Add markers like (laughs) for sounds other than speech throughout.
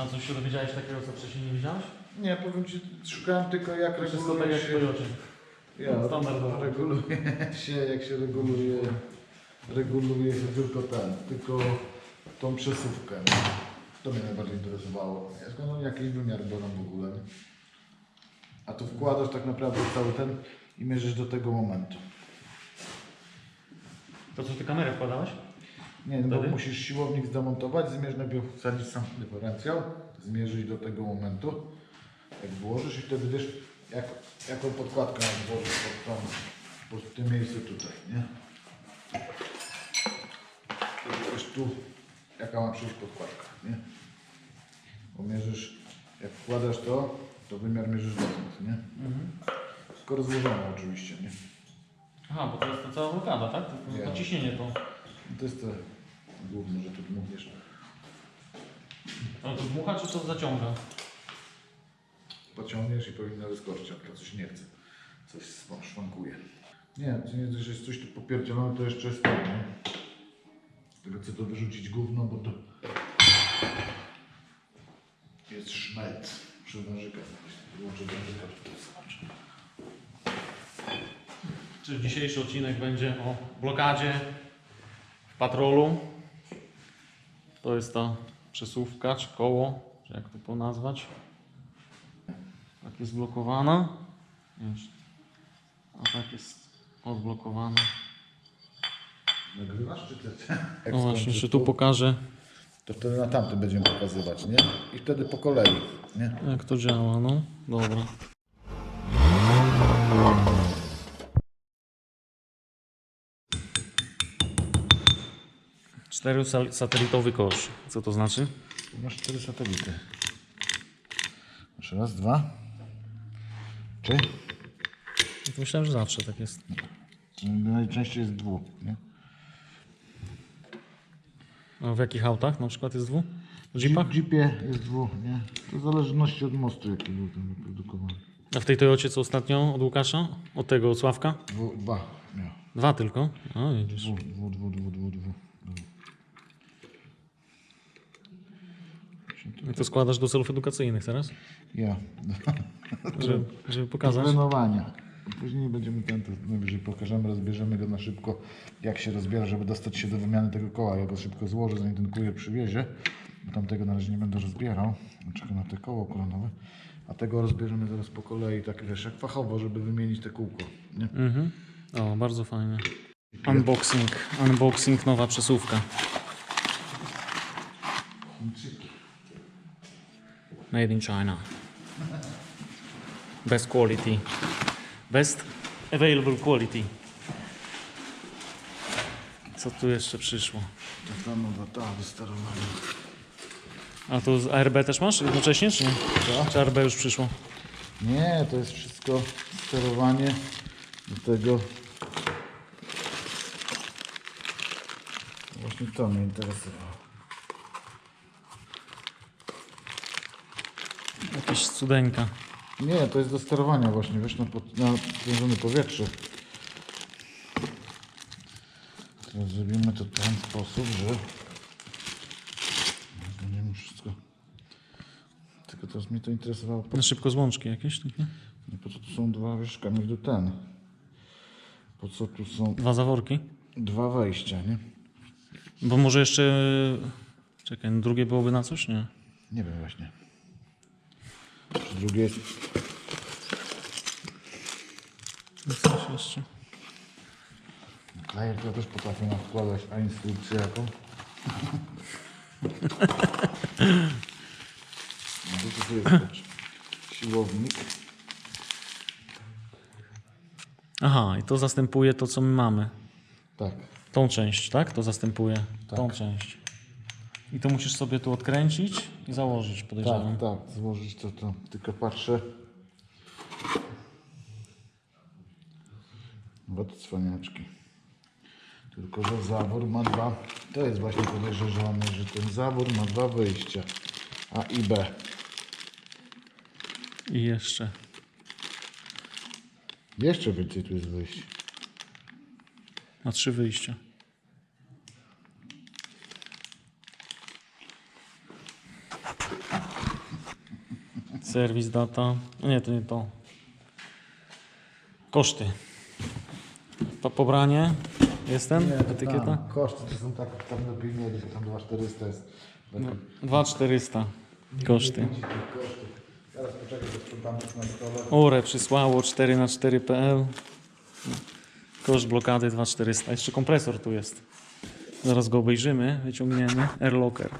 A coś się dowiedziałeś takiego, co wcześniej nie wiedziałeś? Nie, powiem Ci, szukałem tylko jak wszystko tak reguluje jak w się... Toyocie. Ja, Standardowo. reguluje (laughs) się, jak się reguluje, reguluje się tylko ten, tylko tą przesuwkę. To mnie najbardziej interesowało. Ja Skąd oni jakiś wymiar biorą w ogóle. nie? A tu wkładasz tak naprawdę cały ten i mierzysz do tego momentu. To co, ty kamerę wkładałeś? Nie, no bo Wtedy? musisz siłownik zdemontować, zmierz najpierw wsadzić sam dyferencjał, zmierzyć do tego momentu, jak włożysz i wtedy wiesz, jak, jaką podkładkę masz włożyć pod, tą, pod tym miejscu tutaj, nie? Wiesz tu, jaka ma przyjść podkładka, nie? Bo mierzysz, jak wkładasz to, to wymiar mierzysz dotąd, nie? Mhm. Tylko oczywiście, nie? Aha, bo to jest ta cała blokada, tak? To, Nie. to ciśnienie to. To jest to główne, że tu mówisz. Ale to dmucha, czy to zaciąga? pociągniesz i powinno wyskoczyć, a to coś nie chce. Coś szwankuje. Nie, to nie dość, że jest coś tu popierdzielone, to jeszcze jest to, nie? Tego chcę to wyrzucić gówno, bo to jest szmelc przy wężykach. Wyłączę wężyka, to zobaczę. Czy dzisiejszy odcinek będzie o blokadzie patrolu. To jest ta przesuwka, czy koło, czy jak to po nazwać. Tak jest blokowana. A tak jest odblokowana. Nagrywasz czy ty? No właśnie, jeszcze tu pokażę To wtedy na tamtym będziemy pokazywać, nie? I wtedy po kolei, nie? jak to działa, no. Dobra. Cztery satelitowy kosz. Co to znaczy? Masz cztery satelity. Masz raz, dwa, trzy. Myślałem, że zawsze tak jest. Najczęściej jest dwóch, nie? A w jakich autach na przykład jest dwu? W jeepach? Jeepie jest dwóch, nie? To w zależności od mostu, jaki był ten wyprodukowany. A w tej Toyocie co ostatnio od Łukasza? Od tego od Sławka? Dwu, dwa, nie. Dwa tylko? A widzisz. Dwu, dwu, dwu, dwu, dwu, dwu. I to składasz do celów edukacyjnych teraz? Ja. (laughs) Żeby, żeby pokazać? Trenowania. Później będziemy ten, to najwyżej pokażemy, rozbierzemy go na szybko, jak się rozbiera, żeby dostać się do wymiany tego koła. Ja go szybko złożę, zanim ten kurier przywiezie, bo tamtego na razie nie będę rozbierał. Czekam na te koło kolonowe. A tego rozbierzemy zaraz po kolei, tak wiesz, jak fachowo, żeby wymienić te kółko. Nie? Mhm. O, bardzo fajnie. Unboxing. Unboxing, nowa przesuwka. Made in China. Best quality. Best available quality. Co tu jeszcze przyszło? Ta nowa, ta. A tu z ARB też masz jednocześnie, czy nie? Co? Czy ARB już przyszło? Nie, to jest wszystko sterowanie do tego. Właśnie to mnie interesowało. Jakieś cudeńka. Nie, to jest do sterowania właśnie, wiesz, na, pod, na sprężone powietrze. Teraz zrobimy to w ten sposób, że zmienimy wszystko. Tylko teraz mnie to interesowało, Na szybko złączki jakieś takie? nie, po co tu są dwa, wiesz, Kamil, tu ten. Po co tu są Dwa zaworki. dwa wejścia, nie? Bo może jeszcze... Czekaj, drugie byłoby na coś? Nie. Nie wiem właśnie. Drugie jest... Coś jeszcze. Klajer to też potrafię nakładać, a instrukcję jaką? (laughs) No to tu jest siłownik. Aha, i to zastępuje to, co my mamy. Tak. Tą część, tak? To zastępuje tą Tak. część. I to musisz sobie tu odkręcić założyć, podejrzewam. Tak, tak, złożyć to to. Tylko patrzę. Wody cwaniaczki. Tylko, że zawór ma dwa. To jest właśnie podejrzewamy, że ten zawór ma dwa wyjścia. A i B. I jeszcze. Jeszcze więcej tu jest wyjść. Ma trzy wyjścia. Serwis data. No nie, to nie to. Koszty. Po, pobranie. Jestem? Nie, to Etykieta? Tam, koszty to są tak, tam lepiej mieli, bo tam 2400 jest. No. 2400 koszty. Widzi tych kosztów. Teraz poczekaj, bo sprzątam już na stole. Ure przysłało 4 na 4pl Koszt blokady 2400. Jeszcze kompresor tu jest. Zaraz go obejrzymy, wyciągniemy. Airlocker.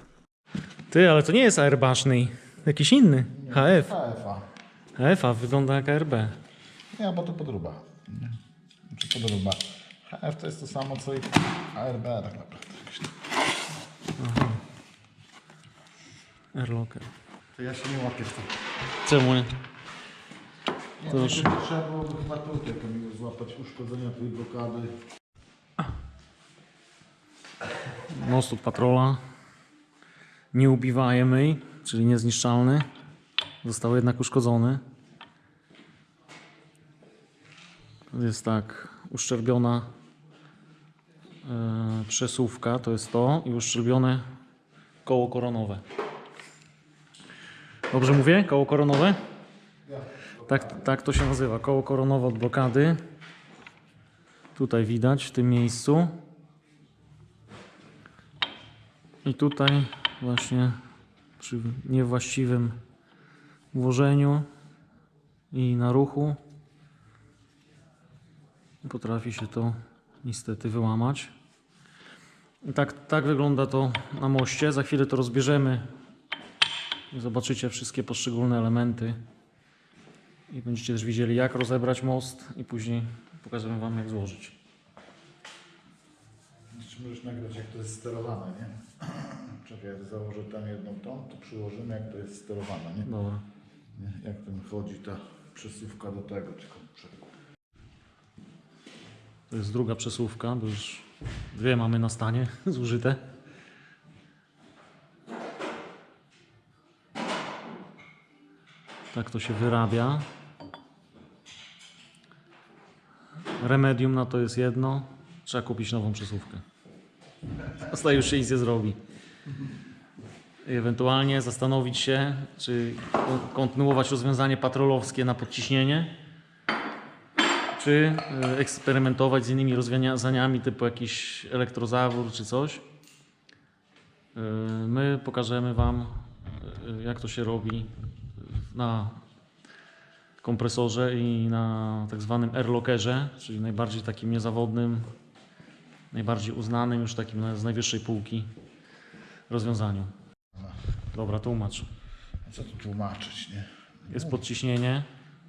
Ty, ale to nie jest airbashny. Jakiś inny. HF. HFA. HF, a wygląda jak ARB. Nie, bo to podróba. Nie. Czy podróba. HF to jest to samo co i ARB tak naprawdę. Airlocker. To ja się nie łapię w tym. Czemu nie? Nie, To to już- trzeba byłoby chyba tutaj Kamilu złapać uszkodzenia tej blokady. Mostud patrola. Nie ubivajemy, czyli niezniszczalny. Został jednak uszkodzony. Jest tak, uszczerbiona e, przesuwka, to jest to, i uszczerbione koło koronowe. Dobrze mówię? Koło koronowe? Tak, tak to się nazywa. Koło koronowe od blokady. Tutaj widać, w tym miejscu. I tutaj właśnie przy niewłaściwym włożeniu i na ruchu potrafi się to niestety wyłamać. I tak, tak wygląda to na moście. Za chwilę to rozbierzemy zobaczycie wszystkie poszczególne elementy. I będziecie też widzieli jak rozebrać most i później pokażemy Wam jak złożyć. Możesz nagrać jak to jest sterowane, nie? (clears throat) Czekaj, jak założę tam jedną tą, to przyłożymy jak to jest sterowane, nie? Dobra. nie? Jak ten chodzi ta przesuwka do tego. Tylko czekaj. To jest druga przesuwka, bo już dwie mamy na stanie (laughs) zużyte. Tak to się wyrabia. Remedium na to jest jedno. Trzeba kupić nową przesuwkę. Ostatnio już się nic nie zrobi. Ewentualnie zastanowić się, czy kon- kontynuować rozwiązanie patrolowskie na podciśnienie, czy e, eksperymentować z innymi rozwiązaniami typu jakiś elektrozawór czy coś. E, My pokażemy Wam, e, jak to się robi na kompresorze i na tak zwanym airlockerze, czyli najbardziej takim niezawodnym, najbardziej uznanym, już takim na- z najwyższej półki rozwiązaniu. Dobra, tłumacz. Co tu tłumaczyć, nie? Jest podciśnienie,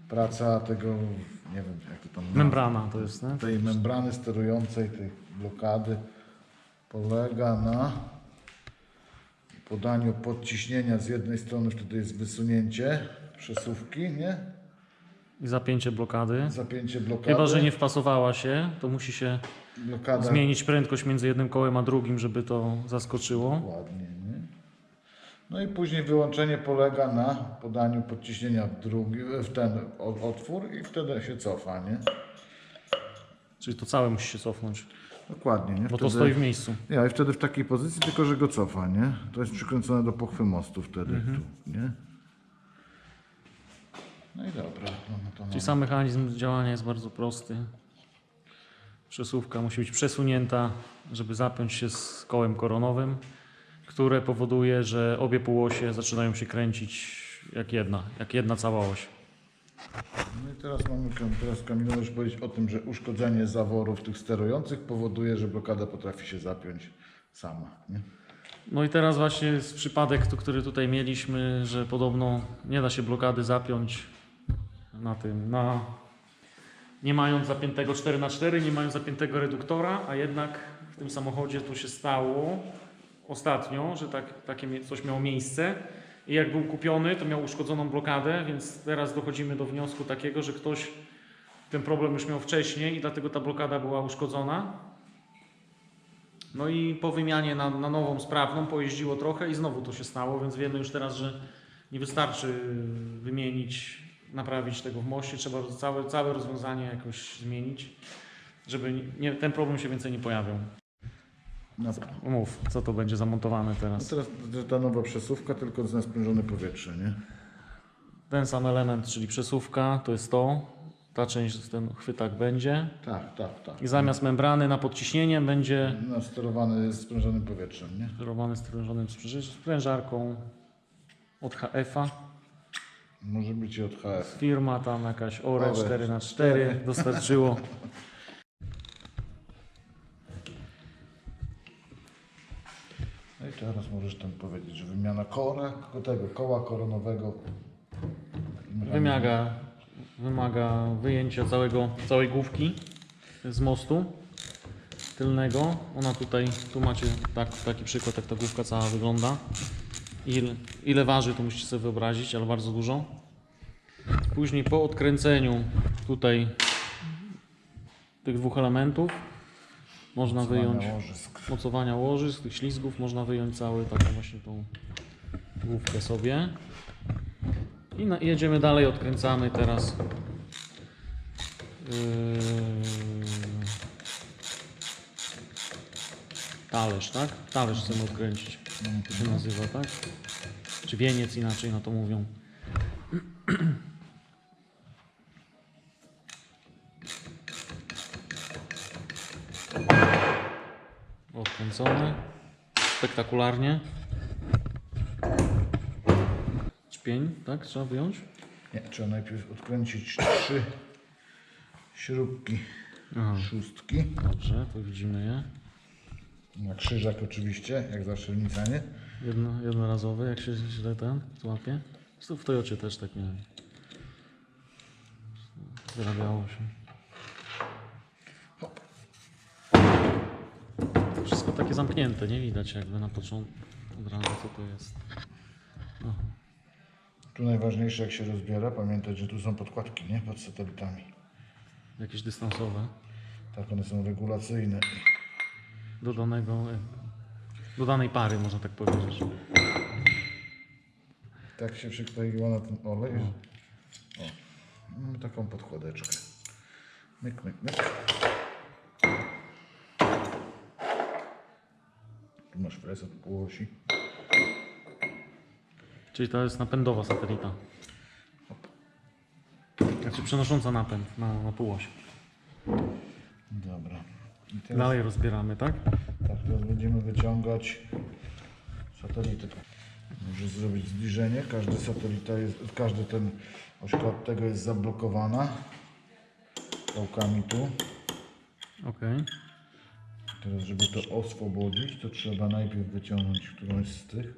Praca tego, nie wiem jak to tam membrana to jest, nie? tej membrany sterującej tej blokady polega na podaniu podciśnienia z jednej strony, wtedy jest wysunięcie przesuwki, nie? I zapięcie blokady. Zapięcie blokady. Chyba, że nie wpasowała się, to musi się blokada zmienić prędkość między jednym kołem a drugim, żeby to zaskoczyło. ładnie, nie? No i później wyłączenie polega na podaniu podciśnienia w drugi, w ten otwór i wtedy się cofa, nie? Czyli to całe musi się cofnąć, Dokładnie, nie? bo to stoi w miejscu. Ja i wtedy w takiej pozycji, tylko że go cofa, nie? To jest przykręcone do pochwy mostu wtedy, Mhm. tu, nie? No i dobra, no, no to Czyli mamy. sam mechanizm działania jest bardzo prosty. Przesuwka musi być przesunięta, żeby zapiąć się z kołem koronowym, które powoduje, że obie półosie zaczynają się kręcić jak jedna, jak jedna cała oś. No i teraz mamy, teraz Kamilu możesz powiedzieć o tym, że uszkodzenie zaworów tych sterujących powoduje, że blokada potrafi się zapiąć sama, nie? No i teraz właśnie jest przypadek, który tutaj mieliśmy, że podobno nie da się blokady zapiąć na tym, na nie mając zapiętego 4x4, nie mając zapiętego reduktora, a jednak w tym samochodzie to się stało ostatnio, że tak, takie coś miało miejsce i jak był kupiony, to miał uszkodzoną blokadę, więc teraz dochodzimy do wniosku takiego, że ktoś ten problem już miał wcześniej i dlatego ta blokada była uszkodzona. No i po wymianie na, na nową sprawną pojeździło trochę i znowu to się stało, więc wiemy już teraz, że nie wystarczy wymienić, naprawić tego w moście, trzeba całe, całe rozwiązanie jakoś zmienić, żeby nie, ten problem się więcej nie pojawiał. No, Mów, co to będzie zamontowane no teraz? teraz ta nowa przesuwka tylko na sprężone powietrze, nie? ten sam element, czyli przesuwka, to jest to. Ta część, ten chwytak będzie. Tak, tak, tak. I zamiast membrany na podciśnienie będzie No, sterowany sprężonym powietrzem, nie? sterowany sprężonym spręż- sprężarką od HF-a. Może być i od HF. Firma tam jakaś ORE ORE 4x4 dostarczyło. No i teraz możesz tam powiedzieć, że wymiana kora, tego koła koronowego. Wymaga, wymaga wyjęcia całego, całej główki z mostu tylnego. Ona tutaj, tu macie tak, taki przykład, jak ta główka cała wygląda. Ile, ile waży, to musicie sobie wyobrazić, ale bardzo dużo. Później po odkręceniu tutaj tych dwóch elementów można wyjąć Łożysk. mocowania łożysk, tych ślizgów można wyjąć cały taką właśnie tą główkę sobie. I na, jedziemy dalej, odkręcamy teraz. Yy, talerz, tak? Talerz chcemy odkręcić. To się nazywa, tak? Czy wieniec inaczej na to mówią. (clears throat) Odkręcone. Spektakularnie. Czpień, tak? Trzeba wyjąć? Nie, trzeba najpierw odkręcić trzy śrubki Aha. szóstki. Dobrze, to widzimy je. Na krzyżak oczywiście, jak zawsze w Nicanie. Jedno, jednorazowy, jak się źle ten złapie. Zresztą w Toyocie też tak miałem. Wyrabiało się. Wszystko takie zamknięte, nie widać jakby na początku od razu co to jest. No. Tu najważniejsze jak się rozbiera, pamiętać, że tu są podkładki, nie? Pod satelitami. Jakieś dystansowe. Tak, one są regulacyjne. Do danego, e, do danej pary można tak powiedzieć. Tak się przykleiła na ten olej. O, mamy taką podkładeczkę. Myk, myk, myk. Tu masz fres od półosi. Czyli to jest napędowa satelita. Znaczy przenosząca napęd na, na półoś. Teraz, Dalej rozbieramy, tak? tak, teraz będziemy wyciągać satelity. Możesz zrobić zbliżenie. Każdy satelita jest, każdy ten ośka od tego jest zablokowana. Pałkami tu. Okej. Teraz, żeby to oswobodzić, to trzeba najpierw wyciągnąć którąś z tych.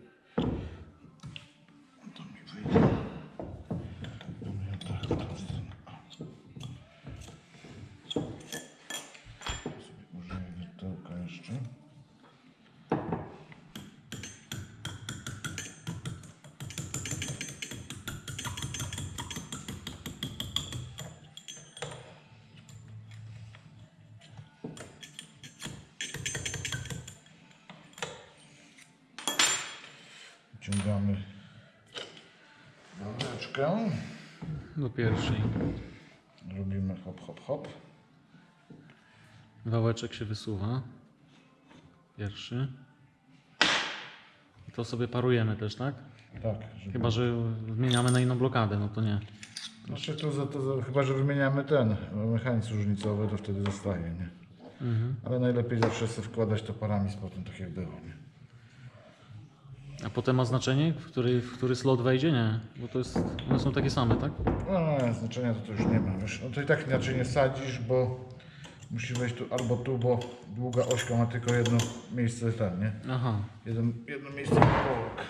Wyciągamy wałeczkę. Do pierwszej. Robimy hop, hop, hop. Wałeczek się wysuwa. Pierwszy. I to sobie parujemy też, tak? Tak, żeby... Chyba, że zmieniamy na inną blokadę, no to nie. Znaczy to, za, to za, chyba, że wymieniamy ten mechanizm różnicowy, to wtedy zostaje, nie? Mhm. Ale najlepiej zawsze sobie wkładać to parami z potem, tak jak było, nie? A potem ma znaczenie, w który, w który slot wejdzie? Nie, bo to jest, one są takie same, tak? No, znaczenia to, to już nie ma, wiesz. No to i tak inaczej nie sadzisz, bo musi wejść tu albo tu, bo długa ośka ma tylko jedno miejsce ten, nie? Aha. Jeden, jedno miejsce na kołek.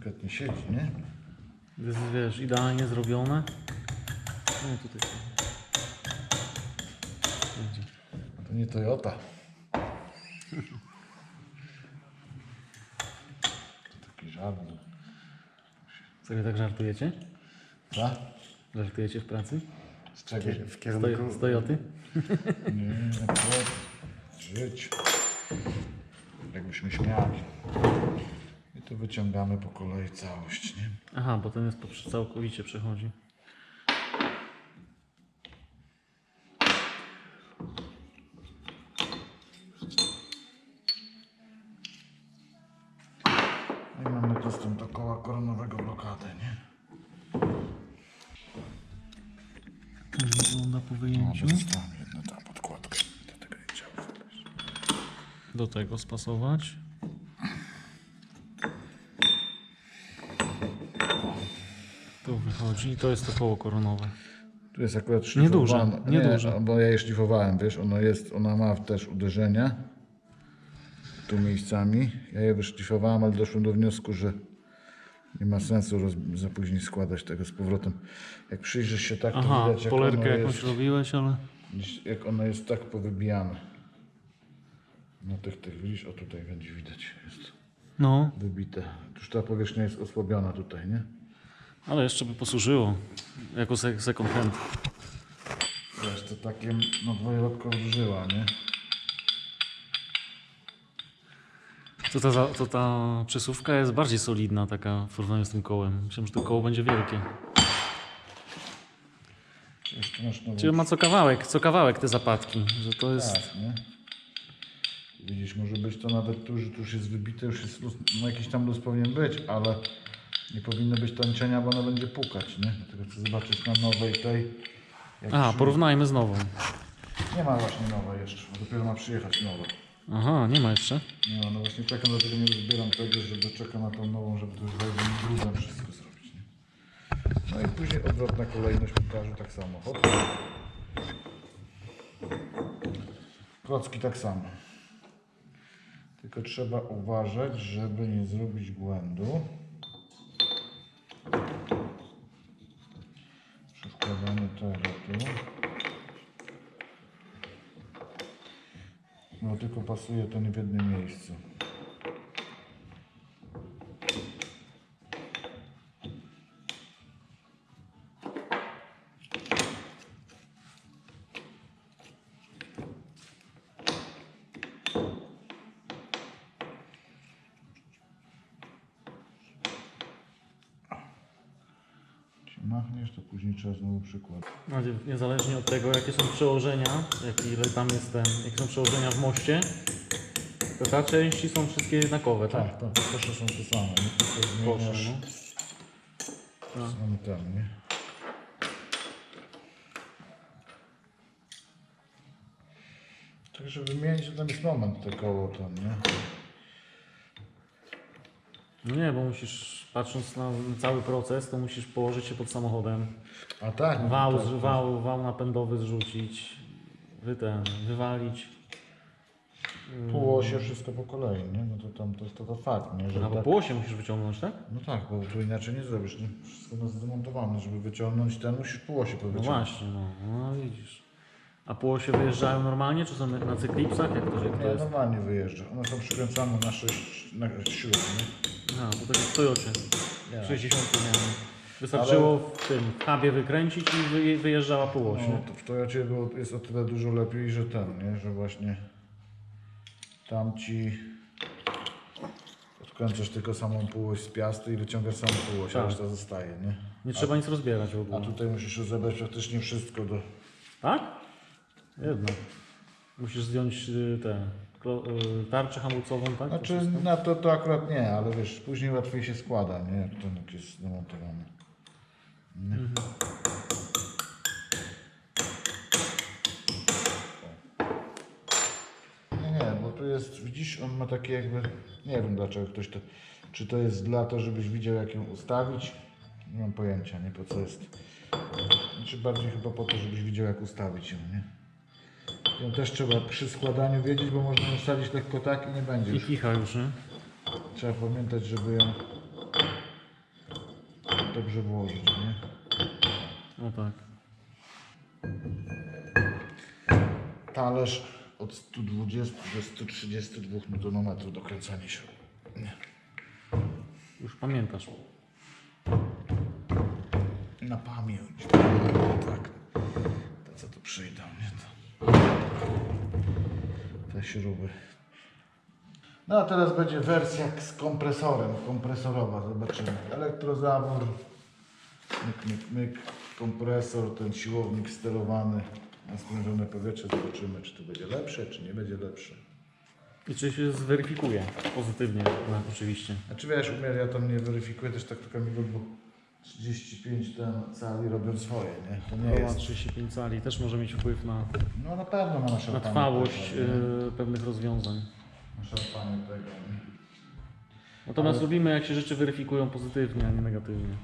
Delikatnie siedzi, nie? Jest, wiesz, idealnie zrobione. No tutaj. Będzie. To nie Toyota. To taki żart. Sobie tak żartujecie? Co? Żartujecie w pracy? Z czego? W Stoj, z Toyoty? (laughs) Nie, to żyć. Jakbyśmy śmiali. To wyciągamy po kolei całość, nie? Aha, bo ten jest poprze- całkowicie przechodzi. No i mamy dostęp do koła koronowego blokadę, nie? Tak wygląda po No, wyjęciu. dostałem jedną tam podkładkę. Do tego nie chciałem. Do tego spasować. Tu wychodzi i to jest to koło koronowe. Tu jest akurat Nieduże, szlifowane. nieduże. bo ja je szlifowałem, wiesz, ono jest, ona ma też uderzenia tu miejscami. Ja je wyszlifowałem, ale doszłem do wniosku, że nie ma sensu roz, za później składać tego z powrotem. Jak przyjrzysz się tak, to Aha, widać jak polerkę ono, jakąś jest, robiłeś, ale... jak ono jest tak powybijane. No tych, tych, widzisz, o tutaj będzie widać, jest No, wybite. Już ta powierzchnia jest osłabiona tutaj, nie? Ale jeszcze by posłużyło. Jako second hand. Wiesz, to takie no dwojelotko wróżyła, nie? To ta, to ta przesuwka jest bardziej solidna taka w porównaniu z tym kołem. Myślałem, że to koło będzie wielkie. Jeszcze masz nową Czyli ma co kawałek, co kawałek te zapadki, że to jest... Tak, nie? Widzisz, może być to nawet tu, że tu już jest wybite, już jest luz, no jakiś tam luz powinien być, ale nie powinno być tańczenia, bo ona będzie pukać, nie? Dlatego chcę zobaczyć na nowej tej. jak A, przy- porównajmy z nową. Nie ma właśnie nowej jeszcze, bo dopiero ma przyjechać nowa. Aha, nie ma jeszcze. Nie ma, no właśnie czekam, dlatego nie rozbieram tego, żeby czekam na tą nową, żeby to już razem gruzem wszystko zrobić, nie? No i później odwrotna kolejność montażu tak samo. Hop. Klocki tak samo. Tylko trzeba uważać, żeby nie zrobić błędu. Tylko pasuje to nie w jednym miejscu. Machniesz, to później trzeba znowu przykład. No, niezależnie od tego, jakie są przełożenia, jak ile tam jest ten, jakie są przełożenia w moście, to te części są wszystkie jednakowe, tak? Tak, tak, kosze są te same, nie? Tylko Kosze, no. ten, nie? Tak, żeby wymienić, to tam jest moment te koło ten, nie? No nie, bo musisz, patrząc na cały proces, to musisz położyć się pod samochodem, A tak, no wał, tak, z- wał, wał napędowy zrzucić, wy ten, wywalić. Półosie wszystko po kolei, nie? No to tam to, to, to fakt, nie? Że No bo tak, po osie musisz wyciągnąć, tak? no tak, bo tu inaczej nie zrobisz, nie? Wszystko jest zdemontowane, żeby wyciągnąć ten, musisz półosie No powyciągnąć. właśnie, no, no widzisz. A po osie wyjeżdżają normalnie, czy są na cyklipsach? Jak to, jak to Nie, jest? normalnie wyjeżdża. One są przykręcane na 6 na nie? A, to tak jak w Toyocie. Nie. 60 miałem. Wystarczyło w tym hubie wykręcić i wy, wyjeżdżała po osi. No, to w Toyocie było, jest o tyle dużo lepiej, że ten, nie? Że właśnie tamci odkręcasz tylko samą półoś z piasty i wyciągasz samą półoś, a Tak. reszta zostaje, nie? Nie trzeba nic rozbierać w A ogóle. tutaj musisz rozebrać praktycznie wszystko do... Tak? Jednak. Musisz zdjąć y, tę y, tarczę hamulcową, tak? To Znaczy wszystko? na to, to akurat nie, ale wiesz, później łatwiej się składa, nie? Jak ten jak jest zamontowany. Nie? Nie, nie, bo tu jest, widzisz, on ma takie jakby, nie wiem dlaczego ktoś to, czy to jest dla to, żebyś widział jak ją ustawić, nie mam pojęcia, nie po co jest, czy bardziej chyba po to, żebyś widział jak ustawić ją, nie? Ją też trzeba przy składaniu wiedzieć, bo można ją lekko tak i nie będzie I już. kicha już, nie? Trzeba pamiętać, żeby ją dobrze włożyć, nie? No tak. Talerz od 120 do 132 Nm dokręcanie się. Nie. Już pamiętasz. Na pamięć. Tak. To co tu przyjdą, nie. Te śruby. No a teraz będzie wersja z kompresorem, kompresorowa, zobaczymy. Elektrozawór, myk, myk, myk, kompresor, ten siłownik sterowany na sprężone powietrze, zobaczymy czy to będzie lepsze, czy nie będzie lepsze. I czy się zweryfikuje pozytywnie, no, oczywiście. Znaczy wiesz, umiar ja tam nie weryfikuję też tak tylko mi bo 35 tam cali robią swoje, nie? To nie Koła jest. 35 cali też może mieć wpływ na, No na pewno ma na na trwałość y, pewnych rozwiązań. Na szarpanie tego. nie? Natomiast Ale- lubimy jak się rzeczy weryfikują pozytywnie, a nie negatywnie.